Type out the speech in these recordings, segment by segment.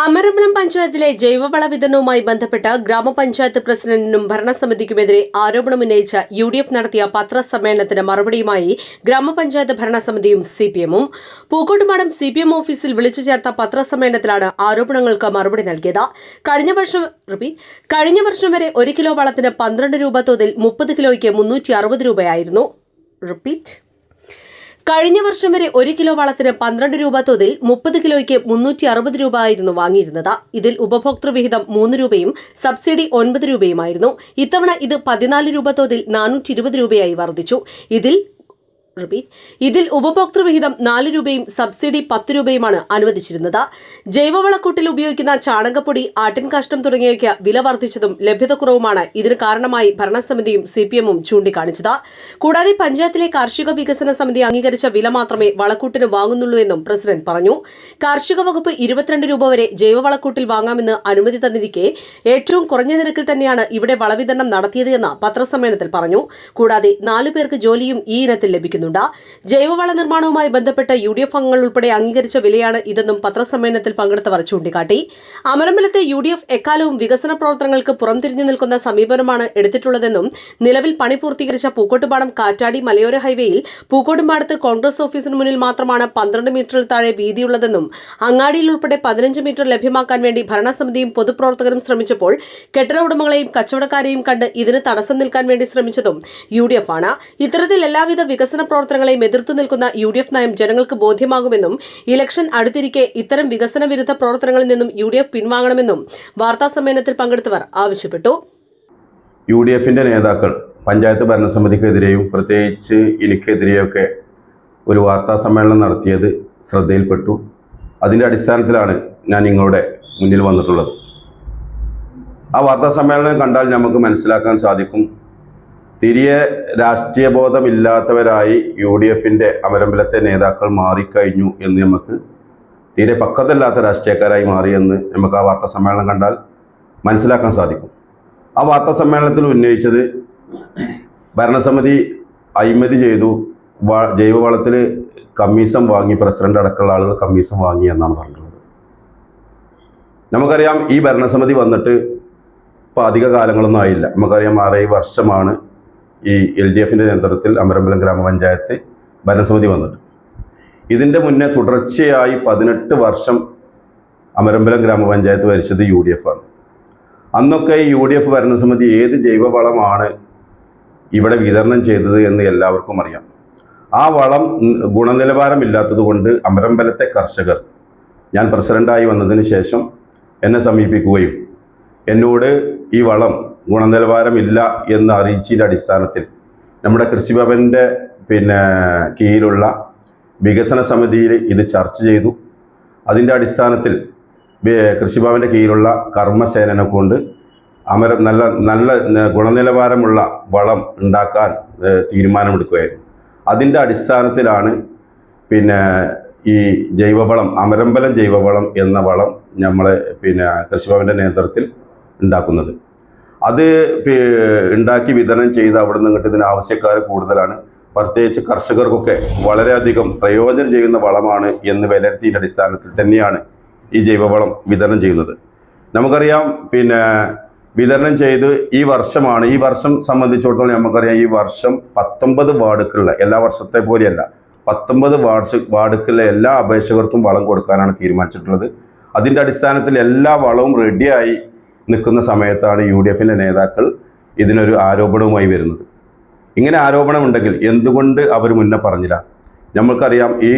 അമരമ്പലം പഞ്ചായത്തിലെ ജൈവവള വിതരണവുമായി ബന്ധപ്പെട്ട് ഗ്രാമപഞ്ചായത്ത് പ്രസിഡന്റിനും ഭരണസമിതിക്കുമെതിരെ ആരോപണം ഉന്നയിച്ച യു ഡി എഫ് നടത്തിയ പത്രസമ്മേളനത്തിന് മറുപടിയുമായി ഗ്രാമപഞ്ചായത്ത് ഭരണസമിതിയും സി പി എമ്മും സി പി എം ഓഫീസിൽ വിളിച്ചു ചേർത്ത പത്രസമ്മേളനത്തിലാണ് ആരോപണങ്ങൾക്ക് മറുപടി നൽകിയത്. കഴിഞ്ഞ വർഷം കഴിഞ്ഞ വർഷം വരെ ഒരു കിലോ വളത്തിന് പന്ത്രണ്ട് രൂപ തോതിൽ മുപ്പത് കിലോയ്ക്ക് മുന്നൂറ്റി അറുപത് രൂപയായിരുന്നു. റിപ്പീറ്റ്. കഴിഞ്ഞ വർഷം വരെ ഒരു കിലോ വളത്തിന് പന്ത്രണ്ട് രൂപ തോതിൽ മുപ്പത് കിലോയ്ക്ക് മുന്നൂറ്റി അറുപത് രൂപ ആയിരുന്നു വാങ്ങിയിരുന്നത്. ഇതിൽ ഉപഭോക്തൃ വിഹിതം മൂന്ന് രൂപയും സബ്സിഡി ഒൻപത് രൂപയുമായിരുന്നു. ഇത്തവണ ഇത് പതിനാല് രൂപ തോതിൽ നാനൂറ്റി ഇരുപത് രൂപയായി വർദ്ധിച്ചു. ഇതിൽ റിപ്പീറ്റ് ഇതിൽ ഉപഭോക്തൃ വിഹിതം നാല് രൂപയും സബ്സിഡി പത്ത് രൂപയുമാണ് അനുവദിച്ചിരുന്നത്. ജൈവവളക്കൂട്ടിൽ ഉപയോഗിക്കുന്ന ചാണകപ്പൊടി ആട്ടിൻകാഷ്ടം തുടങ്ങിയവയ്ക്ക് വില വർദ്ധിച്ചതും ലഭ്യതക്കുറവുമാണ് ഇതിന് കാരണമായി ഭരണസമിതിയും സി പി എമ്മും ചൂണ്ടിക്കാണിച്ചത്. കൂടാതെ പഞ്ചായത്തിലെ കാർഷിക വികസന സമിതി അംഗീകരിച്ച വില മാത്രമേ വളക്കൂട്ടിന് വാങ്ങുന്നുള്ളൂ എന്നും പ്രസിഡന്റ് പറഞ്ഞു. കാർഷിക വകുപ്പ് ഇരുപത്തിരണ്ട് രൂപ വരെ ജൈവവളക്കൂട്ടിൽ വാങ്ങാമെന്ന് അനുമതി തന്നിരിക്കെ ഏറ്റവും കുറഞ്ഞ നിരക്കിൽ തന്നെയാണ് ഇവിടെ വളവിതരണം നടത്തിയത് എന്ന് പത്രസമ്മേളനത്തിൽ പറഞ്ഞു. കൂടാതെ നാലു പേർക്ക് ജോലിയും ഈ ഇനത്തിൽ ലഭിക്കുന്നുണ്ട് ജൈവവള നിർമ്മാണവുമായി ബന്ധപ്പെട്ട യു ഡി എഫ് അംഗങ്ങൾ ഉൾപ്പെടെ അംഗീകരിച്ച വിലയാണ് ഇതെന്നും പത്രസമ്മേളനത്തിൽ പങ്കെടുത്തവർ ചൂണ്ടിക്കാട്ടി. അമരമ്പലത്തെ യു ഡി എഫ് എക്കാലവും വികസന പ്രവർത്തനങ്ങൾക്ക് പുറംതിരിഞ്ഞു നിൽക്കുന്ന സമീപനമാണ് എടുത്തിട്ടുള്ളതെന്നും നിലവിൽ പണി പൂർത്തീകരിച്ച പൂക്കോട്ടുപാടം കാറ്റാടി മലയോര ഹൈവേയിൽ പൂക്കോട്ടുംപാടത്ത് കോൺഗ്രസ് ഓഫീസിന് മുന്നിൽ മാത്രമാണ് പന്ത്രണ്ട് മീറ്ററിൽ താഴെ വീതിയുള്ളതെന്നും അങ്ങാടിയിൽ ഉൾപ്പെടെ പതിനഞ്ച് മീറ്റർ ലഭ്യമാക്കാൻ വേണ്ടി ഭരണസമിതിയും പൊതുപ്രവർത്തകരും ശ്രമിച്ചപ്പോൾ കെട്ടിട ഉടമകളെയും കച്ചവടക്കാരെയും കണ്ട് ഇതിന് തടസ്സം നിൽക്കാൻ വേണ്ടി ശ്രമിച്ചതും യു ആണ് ഇത്തരത്തിൽ എല്ലാവിധ വികസന പ്രവർത്തനങ്ങളെയും എതിർത്തു നിൽക്കുന്ന യു ഡി എഫ് നയം ജനങ്ങൾക്ക് ബോധ്യമാകുമെന്നും ഇലക്ഷൻ അടുത്തിരിക്കെ ഇത്തരം വികസന വിരുദ്ധ പ്രവർത്തനങ്ങളിൽ നിന്നും യു ഡി എഫ് പിൻവാങ്ങണമെന്നും വാർത്താസമ്മേളനത്തിൽ പങ്കെടുത്തവർ ആവശ്യപ്പെട്ടു. യു ഡി എഫിന്റെ നേതാക്കൾ പഞ്ചായത്ത് ഭരണസമിതിക്കെതിരെയും പ്രത്യേകിച്ച് എനിക്കെതിരെയൊക്കെ ഒരു വാർത്താ സമ്മേളനം നടത്തിയത് ശ്രദ്ധയിൽപ്പെട്ടു. അതിന്റെ അടിസ്ഥാനത്തിലാണ് ഞാൻ നിങ്ങളുടെ മുന്നിൽ വന്നിട്ടുള്ളത്. ആ വാർത്താ സമ്മേളനം കണ്ടാൽ നമുക്ക് മനസ്സിലാക്കാൻ സാധിക്കും തിരിയെ രാഷ്ട്രീയ ബോധമില്ലാത്തവരായി യു ഡി എഫിന്റെ അമരമ്പലത്തെ നേതാക്കൾ മാറിക്കഴിഞ്ഞു എന്ന് നമുക്ക് തീരെ പക്കത്തല്ലാത്ത രാഷ്ട്രീയക്കാരായി മാറിയെന്ന് നമുക്ക് ആ വാർത്താ സമ്മേളനം കണ്ടാൽ മനസ്സിലാക്കാൻ സാധിക്കും. ആ വാർത്താ സമ്മേളനത്തിൽ ഉന്നയിച്ചത് ഭരണസമിതി അഴിമതി ചെയ്തു ജൈവവളത്തിൽ കമ്മീഷൻ വാങ്ങി പ്രസിഡന്റ് അടക്കമുള്ള ആളുകൾ കമ്മീഷൻ വാങ്ങി എന്നാണ് പറഞ്ഞിട്ടുള്ളത്. നമുക്കറിയാം ഈ ഭരണസമിതി വന്നിട്ട് ഇപ്പോൾ അധിക കാലങ്ങളൊന്നും ആയില്ല. നമുക്കറിയാം ആറേ വർഷമാണ് ഈ എൽ ഡി എഫിന്റെ നേതൃത്വത്തിൽ അമരമ്പലം ഗ്രാമപഞ്ചായത്ത് ഭരണസമിതി വന്നിട്ട് ഇതിന്റെ മുന്നേ തുടർച്ചയായി പതിനെട്ട് വർഷം അമരമ്പലം ഗ്രാമപഞ്ചായത്ത് ഭരിച്ചത് യു ഡി എഫ് ആണ്. അന്നൊക്കെ ഈ യു ഡി എഫ് ഭരണസമിതി ഏത് ജൈവവളമാണ് ഇവിടെ വിതരണം ചെയ്തത് എന്ന് എല്ലാവർക്കും അറിയാം. ആ വളം ഗുണനിലവാരമില്ലാത്തത് കൊണ്ട് അമരമ്പലത്തെ കർഷകർ ഞാൻ പ്രസിഡന്റായി വന്നതിന് ശേഷം എന്നെ സമീപിക്കുകയും എന്നോട് ഈ വളം ഗുണനിലവാരമില്ല എന്ന് അറിയിച്ചതിന്റെ അടിസ്ഥാനത്തിൽ നമ്മുടെ കൃഷിഭവന്റെ പിന്നെ കീഴിലുള്ള വികസന സമിതിയിൽ ഇത് ചർച്ച ചെയ്തു. അതിന്റെ അടിസ്ഥാനത്തിൽ കൃഷിഭവന്റെ കീഴിലുള്ള കർമ്മസേനനെ കൊണ്ട് അമര നല്ല നല്ല ഗുണനിലവാരമുള്ള വളം ഉണ്ടാക്കാൻ തീരുമാനമെടുക്കുകയായിരുന്നു. അതിന്റെ അടിസ്ഥാനത്തിലാണ് പിന്നെ ഈ ജൈവവളം അമരമ്പലം ജൈവവളം എന്ന വളം നമ്മളെ പിന്നെ കൃഷിഭവന്റെ നേതൃത്വത്തിൽ ഉണ്ടാക്കുന്നത്. അത് ഉണ്ടാക്കി വിതരണം ചെയ്ത് അവിടെ നിന്ന് ഇങ്ങോട്ട് ഇതിന് ആവശ്യക്കാർ കൂടുതലാണ്. പ്രത്യേകിച്ച് കർഷകർക്കൊക്കെ വളരെയധികം പ്രയോജനം ചെയ്യുന്ന വളമാണ് എന്ന് വിലയിരുത്തിയതിന്റെ അടിസ്ഥാനത്തിൽ തന്നെയാണ് ഈ ജൈവവളം വിതരണം ചെയ്യുന്നത്. നമുക്കറിയാം പിന്നെ വിതരണം ചെയ്ത് ഈ വർഷമാണ് ഈ വർഷം സംബന്ധിച്ചിടത്തോളം നമുക്കറിയാം ഈ വർഷം പത്തൊമ്പത് വാർഡുകളിലെ എല്ലാ വർഷത്തെ പോലെയല്ല പത്തൊമ്പത് വാർഡ് വാർഡുകളിലെ എല്ലാ അപേക്ഷകർക്കും വളം കൊടുക്കാനാണ് തീരുമാനിച്ചിട്ടുള്ളത്. അതിന്റെ അടിസ്ഥാനത്തിൽ എല്ലാ വളവും റെഡിയായി നിൽക്കുന്ന സമയത്താണ് യു ഡി എഫിന്റെ നേതാക്കൾ ഇതിനൊരു ആരോപണവുമായി വരുന്നത്. ഇങ്ങനെ ആരോപണമുണ്ടെങ്കിൽ എന്തുകൊണ്ട് അവർ മുന്നേ പറഞ്ഞില്ല? നമ്മൾക്കറിയാം ഈ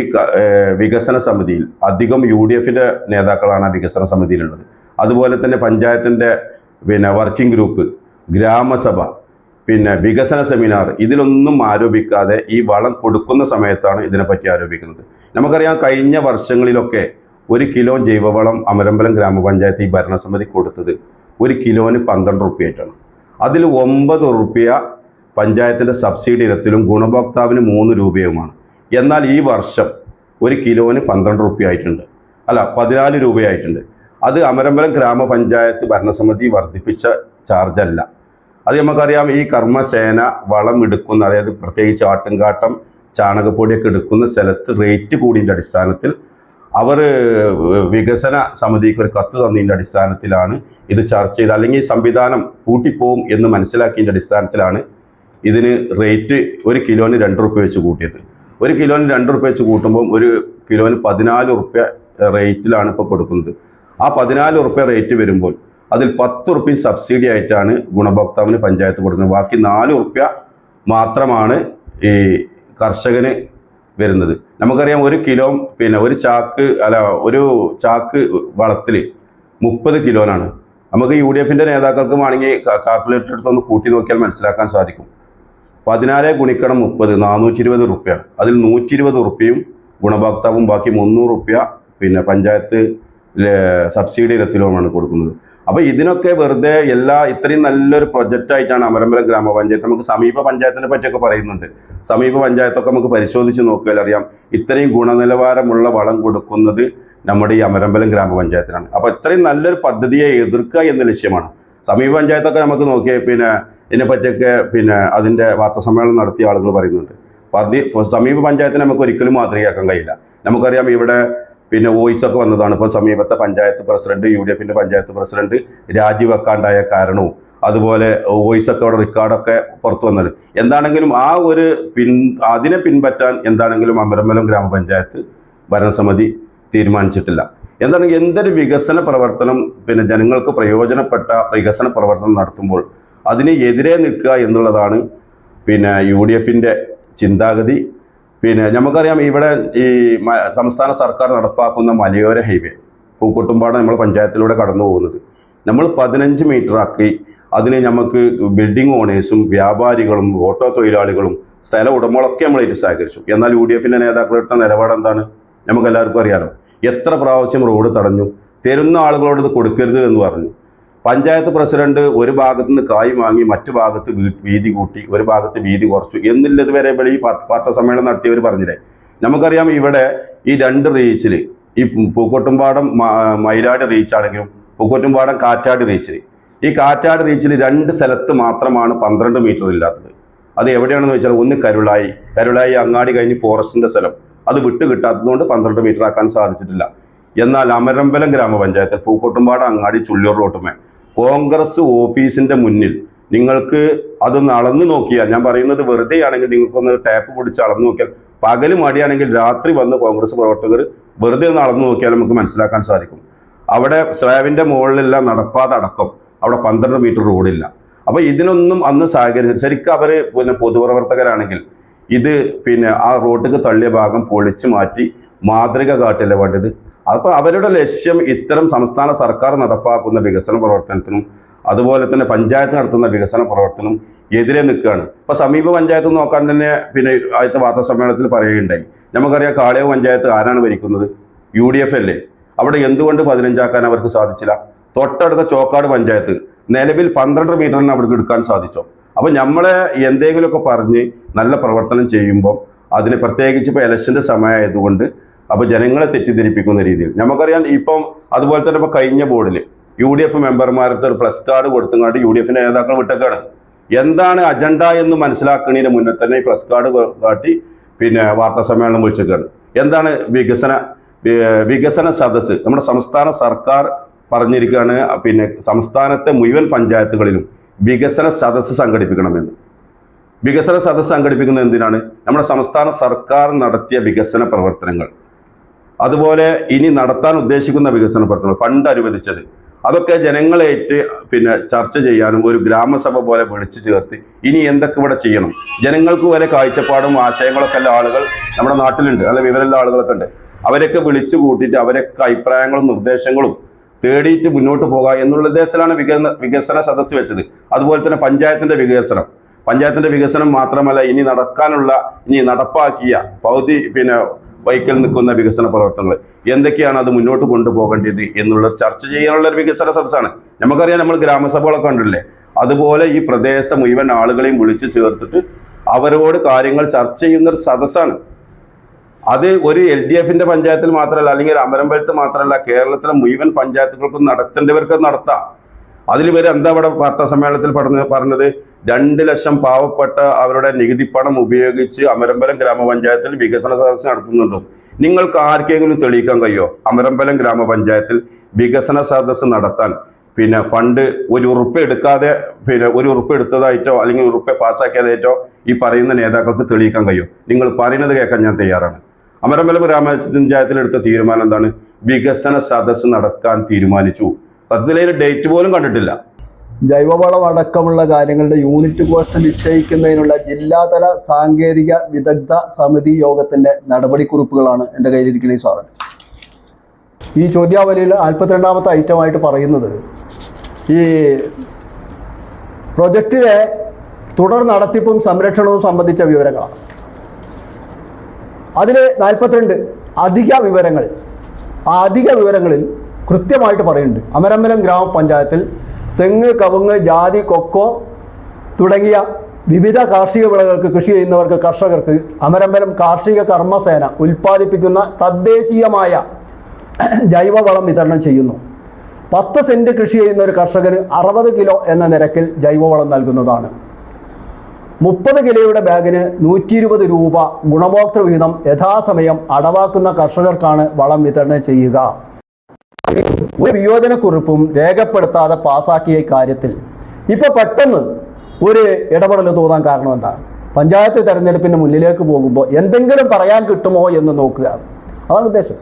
വികസന സമിതിയിൽ അധികം യു ഡി എഫിന്റെ നേതാക്കളാണ് ആ വികസന സമിതിയിലുള്ളത്. അതുപോലെ തന്നെ പഞ്ചായത്തിന്റെ പിന്നെ വർക്കിംഗ് ഗ്രൂപ്പ് ഗ്രാമസഭ പിന്നെ വികസന സെമിനാർ ഇതിലൊന്നും ആരോപിക്കാതെ ഈ വളം കൊടുക്കുന്ന സമയത്താണ് ഇതിനെപ്പറ്റി ആരോപിക്കുന്നത്. നമുക്കറിയാം കഴിഞ്ഞ വർഷങ്ങളിലൊക്കെ ഒരു കിലോ ജൈവവളം അമരമ്പലം ഗ്രാമപഞ്ചായത്ത് ഈ ഭരണസമിതി കൊടുത്തത് ഒരു കിലോന് പന്ത്രണ്ട് റുപ്യായിട്ടാണ്. അതിൽ ഒമ്പത് റുപ്യ പഞ്ചായത്തിന്റെ സബ്സിഡി ഇനത്തിലും ഗുണഭോക്താവിന് മൂന്ന് രൂപയുമാണ്. എന്നാൽ ഈ വർഷം ഒരു കിലോന് പന്ത്രണ്ട് റുപ്യ ആയിട്ടുണ്ട് അല്ല പതിനാല് രൂപയായിട്ടുണ്ട്. അത് അമരമ്പലം ഗ്രാമപഞ്ചായത്ത് ഭരണസമിതി വർദ്ധിപ്പിച്ച ചാർജല്ല. അത് നമുക്കറിയാം ഈ കർമ്മസേന വളം എടുക്കുന്ന അതായത് പ്രത്യേകിച്ച് ആട്ടുംകാട്ടം ചാണകപ്പൊടിയൊക്കെ എടുക്കുന്ന സ്ഥലത്ത് റേറ്റ് കൂടിയതിന്റെ അടിസ്ഥാനത്തിൽ അവർ വികസന സമിതിക്ക് ഒരു കത്ത് തന്നതിന്റെ അടിസ്ഥാനത്തിലാണ് ഇത് ചർച്ച ചെയ്ത് അല്ലെങ്കിൽ സംവിധാനം കൂട്ടിപ്പോവും എന്ന് മനസ്സിലാക്കിയതിന്റെ അടിസ്ഥാനത്തിലാണ് ഇതിന് റേറ്റ് ഒരു കിലോന് രണ്ട് റുപ്യ വെച്ച് കൂട്ടിയത്. ഒരു കിലോന് രണ്ട് റുപ്യ വെച്ച് കൂട്ടുമ്പം ഒരു കിലോന് പതിനാല് റുപ്യ റേറ്റിലാണ് ഇപ്പോൾ കൊടുക്കുന്നത്. ആ പതിനാല് റുപ്യ റേറ്റ് വരുമ്പോൾ അതിൽ പത്ത് റുപ്യ സബ്സിഡി ആയിട്ടാണ് ഗുണഭോക്താവിന് പഞ്ചായത്ത് കൊടുക്കുന്നത്. ബാക്കി നാല് റുപ്യ മാത്രമാണ് ഈ കർഷകന് വരുന്നത്. നമുക്കറിയാം ഒരു കിലോ പിന്നെ ഒരു ചാക്ക് അല്ല ഒരു ചാക്ക് വളത്തിൽ മുപ്പത് കിലോനാണ്. നമുക്ക് യു ഡി എഫിന്റെ നേതാക്കൾക്ക് വേണമെങ്കിൽ കാൽക്കുലേറ്റർ എടുത്തൊന്ന് കൂട്ടി നോക്കിയാൽ മനസ്സിലാക്കാൻ സാധിക്കും. പതിനാല് ഗുണിക്കണം മുപ്പത് നാനൂറ്റി ഇരുപത് റുപ്യാണ്. അതിൽ നൂറ്റി ഇരുപത് റുപ്യയും ഗുണഭോക്താവും ബാക്കി മുന്നൂറ് റുപ്യ പിന്നെ പഞ്ചായത്ത് സബ്സിഡി ഇനത്തിലുമാണ് കൊടുക്കുന്നത്. അപ്പോൾ ഇതിനൊക്കെ വെറുതെ എല്ലാ ഇത്രയും നല്ലൊരു പ്രൊജക്റ്റ് ആയിട്ടാണ് അമരമ്പലം ഗ്രാമപഞ്ചായത്ത്. നമുക്ക് സമീപ പഞ്ചായത്തിനെ പറ്റിയൊക്കെ പറയുന്നുണ്ട്. സമീപ പഞ്ചായത്തൊക്കെ നമുക്ക് പരിശോധിച്ച് നോക്കിയാൽ അറിയാം ഇത്രയും ഗുണനിലവാരമുള്ള വളം കൊടുക്കുന്നത് നമ്മുടെ ഈ അമരമ്പലം ഗ്രാമപഞ്ചായത്തിനാണ്. അപ്പോൾ ഇത്രയും നല്ലൊരു പദ്ധതിയെ എതിർക്കുക എന്ന ലക്ഷ്യമാണ്. സമീപ പഞ്ചായത്തൊക്കെ നമുക്ക് നോക്കിയാൽ പിന്നെ ഇതിനെ പറ്റിയൊക്കെ പിന്നെ അതിന്റെ വാർത്താസമ്മേളനം നടത്തിയ ആളുകൾ പറയുന്നുണ്ട്. സമീപ പഞ്ചായത്തിനെ നമുക്ക് ഒരിക്കലും മാതൃകയാക്കാൻ കഴിയില്ല. നമുക്കറിയാം ഇവിടെ പിന്നെ വോയിസ് ഒക്കെ വന്നതാണ്. ഇപ്പോൾ സമീപത്തെ പഞ്ചായത്ത് പ്രസിഡന്റ് യു ഡി എഫിന്റെ പഞ്ചായത്ത് പ്രസിഡന്റ് രാജിവെക്കാണ്ടായ കാരണവും അതുപോലെ വോയിസ് ഒക്കെ അവിടെ റെക്കോർഡൊക്കെ പുറത്തു വന്നത്. എന്താണെങ്കിലും ആ ഒരു പിൻ അതിനെ പിൻപറ്റാൻ എന്താണെങ്കിലും അമരമ്പലം ഗ്രാമപഞ്ചായത്ത് ഭരണസമിതി തീരുമാനിച്ചിട്ടില്ല. എന്താണെങ്കിൽ എന്തൊരു വികസന പ്രവർത്തനം പിന്നെ ജനങ്ങൾക്ക് പ്രയോജനപ്പെട്ട വികസന പ്രവർത്തനം നടത്തുമ്പോൾ അതിന് എതിരെ നിൽക്കുക എന്നുള്ളതാണ് പിന്നെ യു ഡി എഫിന്റെ ചിന്താഗതി പിന്നെ നമുക്കറിയാം ഇവിടെ ഈ സംസ്ഥാന സർക്കാർ നടപ്പാക്കുന്ന മലയോര ഹൈവേ പൂക്കോട്ടുംപാട് നമ്മൾ പഞ്ചായത്തിലൂടെ കടന്നു പോകുന്നത്. നമ്മൾ പതിനഞ്ച് മീറ്റർ ആക്കി അതിന് നമുക്ക് ബിൽഡിംഗ് ഓണേഴ്സും വ്യാപാരികളും ഓട്ടോ തൊഴിലാളികളും സ്ഥല ഉടമകളൊക്കെ നമ്മളായിട്ട് സഹകരിച്ചു. എന്നാൽ യു ഡി എഫിന്റെ നേതാക്കളെടുത്ത നിലപാട് എന്താണ്? നമുക്ക് എല്ലാവർക്കും അറിയാലോ. എത്ര പ്രാവശ്യം റോഡ് തടഞ്ഞു? തരുന്ന ആളുകളോട് ഇത് കൊടുക്കരുത് എന്ന് പറഞ്ഞു. പഞ്ചായത്ത് പ്രസിഡന്റ് ഒരു ഭാഗത്ത് നിന്ന് കായ് വാങ്ങി മറ്റു ഭാഗത്ത് വീതി കൂട്ടി ഒരു ഭാഗത്ത് വീതി കുറച്ചു എന്നുള്ളത് വരെ ഇവിടെ ഈ പത്രസമ്മേളനം നടത്തിയവർ പറഞ്ഞില്ലേ? നമുക്കറിയാം ഇവിടെ ഈ രണ്ട് റീച്ചിൽ ഈ പൂക്കോട്ടുംപാടം മയിലാട് റീച്ചാണെങ്കിലും പൂക്കോട്ടുംപാടം കാറ്റാട് റീച്ചിൽ ഈ കാറ്റാട് റീച്ചിൽ രണ്ട് സ്ഥലത്ത് മാത്രമാണ് പന്ത്രണ്ട് മീറ്റർ ഇല്ലാത്തത്. അത് എവിടെയാണെന്ന് വെച്ചാൽ ഒന്ന് കരുളായി. കരുളായി അങ്ങാടി കഴിഞ്ഞ് ഫോറസ്റ്റിന്റെ സ്ഥലം. അത് വിട്ട് കിട്ടാത്തതുകൊണ്ട് പന്ത്രണ്ട് മീറ്റർ ആക്കാൻ സാധിച്ചിട്ടില്ല. എന്നാൽ അമരമ്പലം ഗ്രാമപഞ്ചായത്ത് പൂക്കോട്ടുംപാടം അങ്ങാടി ചുള്ളിയൂർ റോട്ടുമേ. കോൺഗ്രസ് ഓഫീസിന്റെ മുന്നിൽ നിങ്ങൾക്ക് അതൊന്ന് അളന്നു നോക്കിയാൽ ഞാൻ പറയുന്നത് വെറുതെ ആണെങ്കിൽ നിങ്ങൾക്കൊന്ന് ടാപ്പ് പിടിച്ച് അളന്നു നോക്കിയാൽ പകൽ മടിയാണെങ്കിൽ രാത്രി വന്ന് കോൺഗ്രസ് പ്രവർത്തകർ വെറുതെ ഒന്ന് അളന്നു നോക്കിയാൽ നമുക്ക് മനസ്സിലാക്കാൻ സാധിക്കും. അവിടെ സ്ലാബിന്റെ മുകളിലെല്ലാം നടപ്പാത അടക്കം അവിടെ പന്ത്രണ്ട് മീറ്റർ റോഡില്ല. അപ്പോൾ ഇതിനൊന്നും അന്ന് സഹകരിച്ചു ശരിക്കും അവർ പിന്നെ പൊതുപ്രവർത്തകരാണെങ്കിൽ ഇത് പിന്നെ ആ റോഡിക്ക് തള്ളിയ ഭാഗം പൊളിച്ചു മാറ്റി മാതൃക കാട്ടില്ല വേണ്ടത്? അപ്പോൾ അവരുടെ ലക്ഷ്യം ഇത്തരം സംസ്ഥാന സർക്കാർ നടപ്പാക്കുന്ന വികസന പ്രവർത്തനത്തിനും അതുപോലെ തന്നെ പഞ്ചായത്ത് നടത്തുന്ന വികസന പ്രവർത്തനം എതിരെ നിൽക്കുകയാണ്. ഇപ്പോൾ സമീപ പഞ്ചായത്ത് നോക്കാൻ തന്നെ പിന്നെ ആദ്യത്തെ വാർത്താ സമ്മേളനത്തിൽ പറയുകയുണ്ടായി. നമുക്കറിയാം കാളിയോ പഞ്ചായത്ത് ആരാണ് ഭരിക്കുന്നത്? യു ഡി എഫ് അല്ലേ? അവിടെ എന്തുകൊണ്ട് പതിനഞ്ചാക്കാൻ അവർക്ക് സാധിച്ചില്ല? തൊട്ടടുത്ത ചോക്കാട് പഞ്ചായത്ത് നിലവിൽ പന്ത്രണ്ട് മീറ്ററിന് അവർക്ക് എടുക്കാൻ സാധിച്ചോ? അപ്പോൾ നമ്മളെ എന്തെങ്കിലുമൊക്കെ പറഞ്ഞ് നല്ല പ്രവർത്തനം ചെയ്യുമ്പോൾ അതിന് പ്രത്യേകിച്ച് ഇപ്പോൾ ഇലക്ഷന്റെ സമയമായതുകൊണ്ട് അപ്പോൾ ജനങ്ങളെ തെറ്റിദ്ധരിപ്പിക്കുന്ന രീതിയിൽ. നമുക്കറിയാം ഇപ്പം അതുപോലെ തന്നെ ഇപ്പോൾ കഴിഞ്ഞ ബോർഡിൽ യു ഡി എഫ് മെമ്പർമാരുടെ ഒരു പ്ലസ് കാർഡ് കൊടുത്തങ്ങാണ്ട് യു ഡി എഫിന്റെ നേതാക്കൾ വിട്ടേക്കാണ്. എന്താണ് അജണ്ട എന്ന് മനസ്സിലാക്കുന്നതിന് മുന്നേ തന്നെ ഈ പ്ലസ് കാർഡ് കാട്ടി പിന്നെ വാർത്താ സമ്മേളനം വിളിച്ചേക്കാണ്. എന്താണ് വികസന വികസന സദസ്സ്? നമ്മുടെ സംസ്ഥാന സർക്കാർ പറഞ്ഞിരിക്കുകയാണ് പിന്നെ സംസ്ഥാനത്തെ മുഴുവൻ പഞ്ചായത്തുകളിലും വികസന സദസ്സ് സംഘടിപ്പിക്കണമെന്ന്. വികസന സദസ്സ് സംഘടിപ്പിക്കുന്നത് എന്തിനാണ്? നമ്മുടെ സംസ്ഥാന സർക്കാർ നടത്തിയ വികസന പ്രവർത്തനങ്ങൾ. അതുപോലെ ഇനി നടത്താൻ ഉദ്ദേശിക്കുന്ന വികസന പ്രവർത്തനങ്ങൾ ഫണ്ട് അനുവദിച്ചത്. അതൊക്കെ ജനങ്ങളേറ്റ് പിന്നെ ചർച്ച ചെയ്യാനും ഒരു ഗ്രാമസഭ പോലെ വിളിച്ചു ചേർത്ത് ഇനി എന്തൊക്കെ ഇവിടെ ചെയ്യണം? ജനങ്ങൾക്ക് വരെ കാഴ്ചപ്പാടും ആശയങ്ങളൊക്കെ ഉള്ള ആളുകൾ നമ്മുടെ നാട്ടിലുണ്ട്. നല്ല വിവരമുള്ള ആളുകളൊക്കെ ഉണ്ട്. അവരൊക്കെ വിളിച്ചു കൂട്ടിയിട്ട് അവരൊക്കെ അഭിപ്രായങ്ങളും നിർദ്ദേശങ്ങളും തേടിയിട്ട് മുന്നോട്ട് പോകുക എന്നുള്ള ഉദ്ദേശത്തിലാണ് വികസന വികസന സദസ്സ് വെച്ചത്. അതുപോലെ തന്നെ പഞ്ചായത്തിന്റെ വികസനം. പഞ്ചായത്തിന്റെ വികസനം മാത്രമല്ല ഇനി നടക്കാനുള്ള ഇനി നടപ്പാക്കിയ പൗതി പിന്നെ വൈക്കൽ നിൽക്കുന്ന വികസന പ്രവർത്തനങ്ങൾ. എന്തൊക്കെയാണ് അത് മുന്നോട്ട് കൊണ്ടുപോകേണ്ടത് എന്നുള്ള ചർച്ച ചെയ്യാനുള്ള ഒരു വികസന സദസ്സാണ്. നമുക്കറിയാം നമ്മൾ ഗ്രാമസഭകളൊക്കെ കണ്ടില്ലേ അതുപോലെ ഈ പ്രദേശത്തെ മുഴുവൻ ആളുകളെയും വിളിച്ചു ചേർത്തിട്ട് അവരോട് കാര്യങ്ങൾ ചർച്ച ചെയ്യുന്ന ഒരു സദസ്സാണ്. അത് ഒരു എൽ ഡി എഫിന്റെ പഞ്ചായത്തിൽ മാത്രമല്ല അല്ലെങ്കിൽ അമരമ്പലത്ത് മാത്രമല്ല കേരളത്തിലെ മുഴുവൻ പഞ്ചായത്തുകൾക്കും നടത്തേണ്ടവർക്ക് നടത്താം. അതിൽ ഇവർ എന്താ ഇവിടെ വാർത്താ സമ്മേളനത്തിൽ പറഞ്ഞത് പറഞ്ഞത്? രണ്ട് ലക്ഷം പാവപ്പെട്ട അവരുടെ നികുതി പണം ഉപയോഗിച്ച് അമരമ്പലം ഗ്രാമപഞ്ചായത്തിൽ വികസന സദസ്സ് നടത്തുന്നുണ്ടോ? നിങ്ങൾക്ക് ആർക്കെങ്കിലും തെളിയിക്കാൻ കഴിയോ? അമരമ്പലം ഗ്രാമപഞ്ചായത്തിൽ വികസന സദസ്സ് നടത്താൻ. പിന്നെ ഫണ്ട് ഒരു ഉറുപ്പ് എടുക്കാതെ പിന്നെ ഒരു ഉറുപ്പ് എടുത്തതായിട്ടോ അല്ലെങ്കിൽ ഉറുപ്പ് പാസ്സാക്കിയതായിട്ടോ ഈ പറയുന്ന നേതാക്കൾക്ക് തെളിയിക്കാൻ കഴിയും? നിങ്ങൾ പറയുന്നത് കേൾക്കാൻ ഞാൻ തയ്യാറാണ്. അമരമ്പലം ഗ്രാമപഞ്ചായത്തിൽ എടുത്ത തീരുമാനം എന്താണ്? വികസന സദസ്സ് നടക്കാൻ തീരുമാനിച്ചു. അതിലൊരു ഡേറ്റ് പോലും കണ്ടിട്ടില്ല. ജൈവവളം അടക്കമുള്ള കാര്യങ്ങളുടെ യൂണിറ്റ് കോസ്റ്റ് നിശ്ചയിക്കുന്നതിനുള്ള ജില്ലാതല സാങ്കേതിക വിദഗ്ധ സമിതി യോഗത്തിന്റെ നടപടിക്കുറിപ്പുകളാണ് എന്റെ കയ്യിലിരിക്കുന്ന ഈ സാധനം. ഈ ചോദ്യാവലിയിൽ നാൽപ്പത്തിരണ്ടാമത്തെ ഐറ്റമായിട്ട് പറയുന്നത് ഈ പ്രൊജക്റ്റിലെ തുടർ നടത്തിപ്പും സംരക്ഷണവും സംബന്ധിച്ച വിവരങ്ങളാണ്. അതിൽ നാൽപ്പത്തിരണ്ട് അധിക വിവരങ്ങൾ ആ അധിക വിവരങ്ങളിൽ കൃത്യമായിട്ട് പറയുന്നുണ്ട്. അമരമ്പലം ഗ്രാമപഞ്ചായത്തിൽ തെങ്ങ് കവുങ്ങ് ജാതി കൊക്കോ തുടങ്ങിയ വിവിധ കാർഷിക വിളകൾക്ക് കൃഷി ചെയ്യുന്നവർക്ക് കർഷകർക്ക് അമരമ്പലം കാർഷിക കർമ്മസേന ഉൽപ്പാദിപ്പിക്കുന്ന തദ്ദേശീയമായ ജൈവവളം വിതരണം ചെയ്യുന്നു. പത്ത് സെന്റ് കൃഷി ചെയ്യുന്ന ഒരു കർഷകന് അറുപത് കിലോ എന്ന നിരക്കിൽ ജൈവവളം നൽകുന്നതാണ്. മുപ്പത് കിലോയുടെ ബാഗിന് നൂറ്റി ഇരുപത് രൂപ ഗുണഭോക്തൃ വിഹിതം യഥാസമയം അടവാക്കുന്ന കർഷകർക്കാണ് വളം വിതരണം ചെയ്യുക. ഒരു വിയോജനക്കുറിപ്പും രേഖപ്പെടുത്താതെ പാസാക്കിയ കാര്യത്തിൽ ഇപ്പൊ പെട്ടെന്ന് ഒരു ഇടപെടൽ തോന്നാൻ കാരണം എന്താണ് പഞ്ചായത്ത് തെരഞ്ഞെടുപ്പിന് മുന്നിലേക്ക് പോകുമ്പോൾ എന്തെങ്കിലും പറയാൻ കിട്ടുമോ എന്ന് നോക്കുക. അതാണ് ഉദ്ദേശം.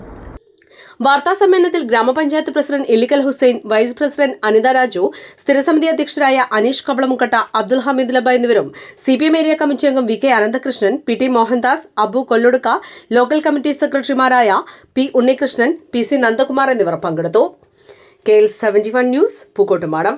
വാർത്താ സമ്മേളനത്തിൽ ഗ്രാമപഞ്ചായത്ത് president Illikkal Hussain vice president Anitha Raju സ്ഥിരസമിതി അധ്യക്ഷരായ അനീഷ് കവളമുക്കട്ട അബ്ദുൽ ഹമീദ് ലബ എന്നിവരും C P M area committee അംഗം V K Ananthakrishnan P T Mohandas Abu Kollodukka local committee സെക്രട്ടറിമാരായ P Unnikrishnan P C Nandakumar എന്നിവർ പങ്കെടുത്തു. K L seventy one news Pookkottumadam